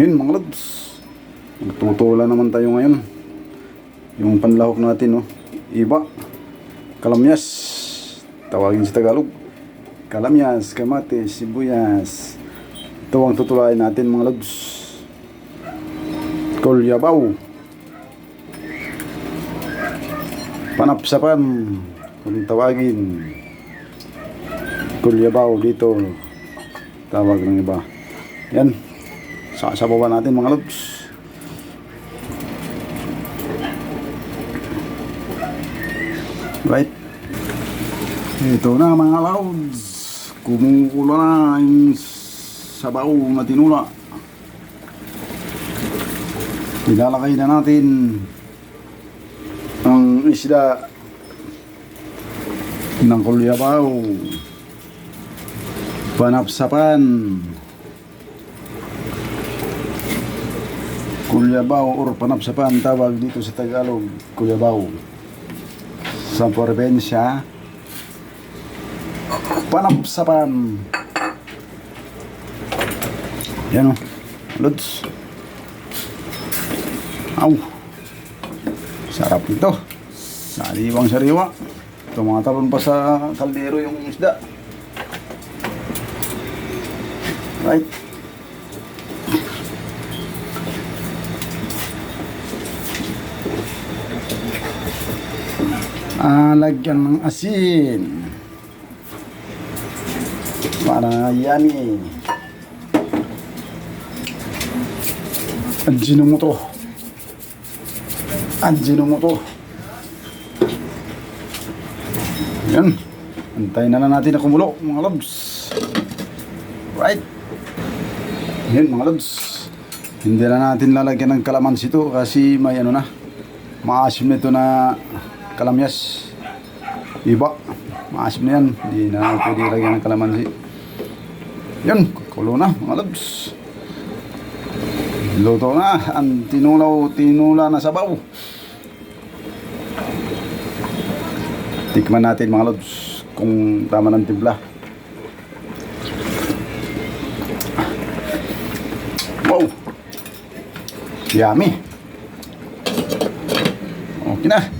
Yun mga lods. Magtutula naman tayo ngayon. Yung panlahok natin, no? Iba. Kalamyas. Tawagin sa Tagalog. Kalamyas, kamatis, sibuyas. Ito ang tutulain natin mga lods. Kolyabaw. Panapsapan. Kung tawagin. Kolyabaw dito. Tawag ng iba. Yan. Sasabawan natin mga lods. Right. Ito na mga lods. Kumukulo na yung sabaw na tinula. Ilalakay na natin ang isda ng kulyabaw. Panapsapan. Kulyabaw or panapsapan tawag dito sa Tagalog. Kulyabaw. Sa probinsya, panapsapan. Yan o. Lods. Aw. Sarap nito. Sariwang sariwa. Tumatalon pa sa kaldero yung isda. Right. Ah, lagyan ng asin. Para yummy. Ajinomoto. Ajinomoto. Yan. Antayin na natin na kumulo, mga lods. Right. Yan, mga lods. Hindi na natin lalagyan ng kalamansi ito kasi may ano na. Maasim na ito na kalamyas. Iba. Maasim na yan. Hindi na pwede lagyan ng kalamansi. Yan, kulo na, mga lods. Luto na. Ang tinulaw, tinula na sabaw. Tikman natin mga lods kung tama ng timpla. Wow! Yummy! Okay na.